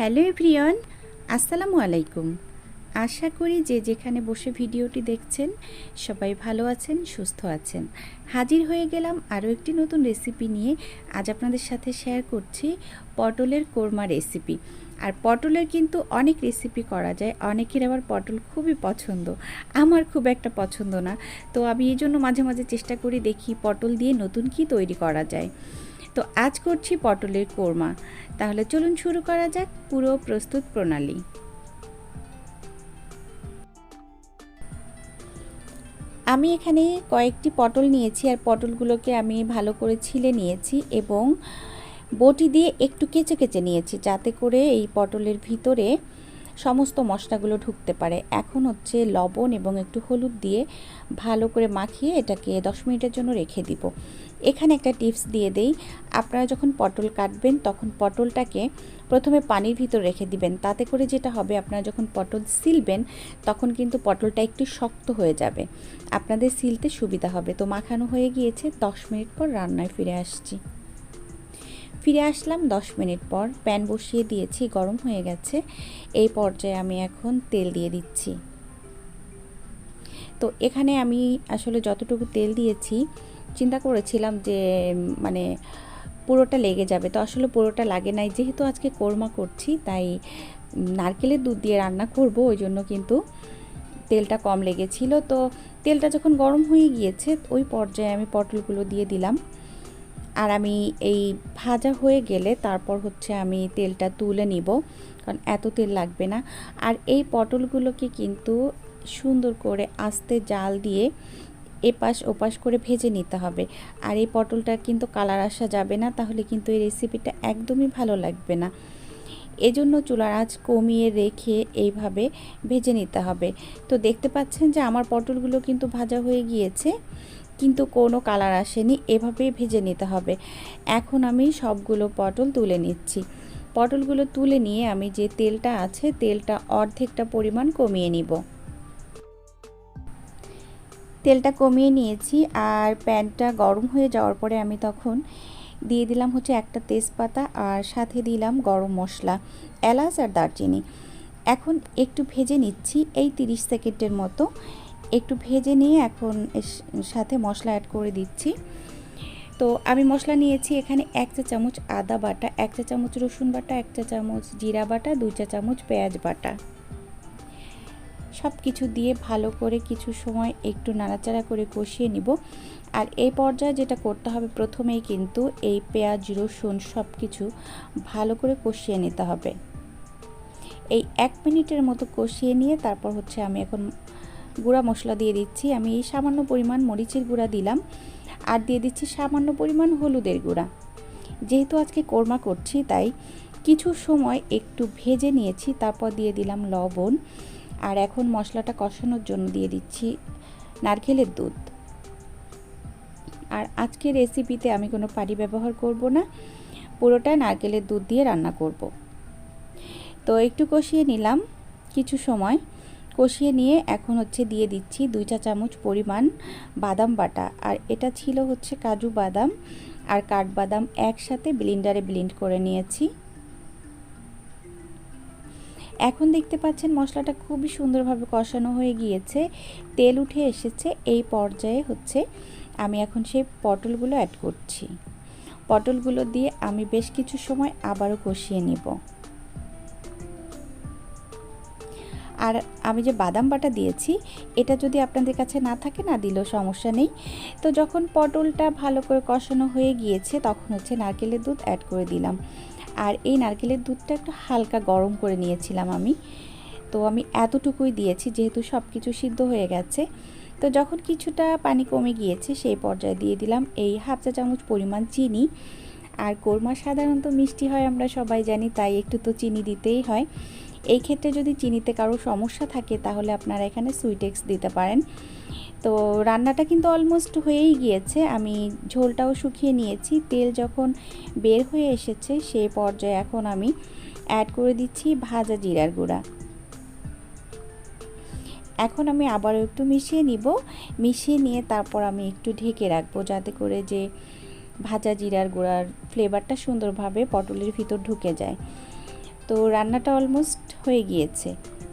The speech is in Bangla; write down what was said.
হ্যালো এভরিওয়ান, আসসালামু আলাইকুম। আশা করি যে যেখানে বসে ভিডিওটি দেখছেন, সবাই ভালো আছেন, সুস্থ আছেন। হাজির হয়ে গেলাম আরও একটি নতুন রেসিপি নিয়ে। আজ আপনাদের সাথে শেয়ার করছি পটলের কোরমা রেসিপি। আর পটলের কিন্তু অনেক রেসিপি করা যায়, অনেকের আবার পটল খুবই পছন্দ। আমার খুব একটা পছন্দ না। তো আমি এই জন্য মাঝে মাঝে চেষ্টা করি দেখি পটল দিয়ে নতুন কি তৈরি করা যায়। তো আজ করছি পটলের কোরমা। তাহলে চলুন শুরু করা যাক পুরো প্রস্তুত প্রণালী। আমি এখানে কয়েকটি পটল নিয়েছি আর পটলগুলোকে আমি ভালো করে ছিলে নিয়েছি এবং বটি দিয়ে একটু কেচে কেচে নিয়েছি যাতে করে এই পটলের ভিতরে সমস্ত মশলাগুলো ঢুকতে পারে। এখন হচ্ছে লবণ এবং একটু হলুদ দিয়ে ভালো করে মাখিয়ে এটাকে দশ মিনিটের জন্য রেখে দিব। এখানে একটা টিপস দিয়ে দেই। আপনারা যখন পটল কাটবেন, তখন পটলটাকে প্রথমে পানির ভিতর রেখে দিবেন। তাতে করে যেটা হবে, আপনারা যখন পটল সিলবেন, তখন কিন্তু পটলটা একটু শক্ত হয়ে যাবে। আপনাদের সিলতে সুবিধা হবে। তো মাখানো হয়ে গিয়েছে। দশ মিনিট পর রান্নায় ফিরে আসছি। ফিরে আসলাম দশ মিনিট পর। প্যান বসিয়ে দিয়েছি, গরম হয়ে গেছে। এই পর্যায়ে আমি এখন তেল দিয়ে দিচ্ছি। তো এখানে আমি আসলে যতটুকু তেল দিয়েছি চিন্তা করেছিলাম যে মানে পুরোটা লেগে যাবে। তো আসলে পুরোটা লাগে নাই। যেহেতু আজকে কোরমা করছি, তাই নারকেলের দুধ দিয়ে রান্না করব। ওই জন্য কিন্তু তেলটা কম লেগেছিল। তো তেলটা যখন গরম হয়ে গিয়েছে, ওই পর্যায়ে আমি পটলগুলো দিয়ে দিলাম। আর আমি এই ভাজা হয়ে গেলে তারপর হচ্ছে আমি তেলটা তুলে নিব, কারণ এত তেল লাগবে না। আর এই পটলগুলোকে কিন্তু সুন্দর করে আস্তে জাল দিয়ে এপাশ ওপাশ করে ভেজে নিতে হবে। আর এই পটলটা কিন্তু কালার আসা যাবে না, তাহলে কিন্তু এই রেসিপিটা একদমই ভালো লাগবে না। এজন্য চুলার আঁচ কমিয়ে রেখে এইভাবে ভেজে নিতে হবে। তো দেখতে পাচ্ছেন যে আমার পটলগুলো কিন্তু ভাজা হয়ে গিয়েছে, কিন্তু কোনো কালার আসেনি, এভাবেই ভেজে নিতে হবে। এখন আমি সবগুলো পটল তুলে নিচ্ছি। পটলগুলো তুলে নিয়ে আমি যে তেলটা আছে, তেলটা অর্ধেকটা পরিমাণ কমিয়ে নিব। তেলটা কমিয়ে নিয়েছি আর প্যানটা গরম হয়ে যাওয়ার পরে আমি তখন দিয়ে দিলাম হচ্ছে একটা তেজপাতা আর সাথে দিলাম গরম মশলা, এলাচ আর দারচিনি। এখন একটু ভেজে নিচ্ছি, এই তিরিশ সেকেন্ডের মতো একটু ভেজে নিয়ে এখন সাথে মশলা অ্যাড করে দিচ্ছি। তো আমি মশলা নিয়েছি এখানে এক চা চামচ আদা বাটা, এক চা চামচ রসুন বাটা, এক চা চামচ জিরা বাটা, দুই চা চামচ পেঁয়াজ বাটা। সব কিছু দিয়ে ভালো করে কিছু সময় একটু নাড়াচাড়া করে কষিয়ে নিব। আর এই পর্যায়ে যেটা করতে হবে প্রথমেই কিন্তু এই পেঁয়াজ, রসুন সব কিছু ভালো করে কষিয়ে নিতে হবে। এই এক মিনিটের মতো কষিয়ে নিয়ে তারপর হচ্ছে আমি এখন গুঁড়া মশলা দিয়ে দিচ্ছি। আমি এই সামান্য পরিমাণ মরিচের গুঁড়া দিলাম আর দিয়ে দিচ্ছি সামান্য পরিমাণ হলুদের গুঁড়া। যেহেতু আজকে কোরমা করছি তাই কিছু সময় একটু ভেজে নিয়েছি, তারপর দিয়ে দিলাম লবণ। আর এখন মশলাটা কষানোর জন্য দিয়ে দিচ্ছি নারকেলের দুধ। আর আজকের রেসিপিতে আমি কোনো পানি ব্যবহার করব না, পুরোটা নারকেলের দুধ দিয়ে রান্না করব। তো একটু কষিয়ে নিলাম কিছু সময়। কষিয়ে নিয়ে এখন হচ্ছে দিয়ে দিচ্ছি দুই চা চামচ পরিমাণ বাদাম বাটা। আর এটা ছিল হচ্ছে কাজু বাদাম আর কাঠবাদাম একসাথে ব্লিন্ডারে ব্লিন্ড করে নিয়েছি। এখন দেখতে পাচ্ছেন মশলাটা খুবই সুন্দরভাবে কষানো হয়ে গিয়েছে। তেল উঠে এসেছে, এই পর্যায়ে হচ্ছে আমি এখন সেই পটলগুলো অ্যাড করছি। পটলগুলো দিয়ে আমি বেশ কিছু সময় আবারও কষিয়ে নিব। আর আমি যে বাদাম বাটা দিয়েছি, এটা যদি আপনাদের কাছে না থাকে না দিলেও সমস্যা নেই। তো যখন পটলটা ভালো করে কষানো হয়ে গিয়েছে, তখন হচ্ছে নারকেলের দুধ অ্যাড করে দিলাম। আর এই নারকেলের দুধটা একটু হালকা গরম করে নিয়েছিলাম আমি। তো আমি এতটুকুই দিয়েছি, যেহেতু সব কিছু সিদ্ধ হয়ে গেছে। তো যখন কিছুটা পানি কমে গিয়েছে, সেই পর্যায়ে দিয়ে দিলাম এই হাফ চা চামচ পরিমাণ চিনি। আর কোরমা সাধারণত মিষ্টি হয়, আমরা সবাই জানি, তাই একটু তো চিনি দিতেই হয়। এই ক্ষেত্রে যদি চিনিতে কারও সমস্যা থাকে, তাহলে আপনারা এখানে সুইটেক্স দিতে পারেন। তো রান্নাটা কিন্তু অলমোস্ট হয়েই গিয়েছে। আমি ঝোলটাও শুকিয়ে নিয়েছি। তেল যখন বের হয়ে এসেছে সেই পর্যায়ে এখন আমি অ্যাড করে দিচ্ছি ভাজা জিরার গুঁড়া। এখন আমি আবারও একটু মিশিয়ে নিব। মিশিয়ে নিয়ে তারপর আমি একটু ঢেকে রাখব যাতে করে যে ভাজা জিরার গুঁড়ার ফ্লেভারটা সুন্দরভাবে পটলের ভিতর ঢুকে যায়। তো রান্নাটা অলমোস্ট হয়ে গিয়েছে।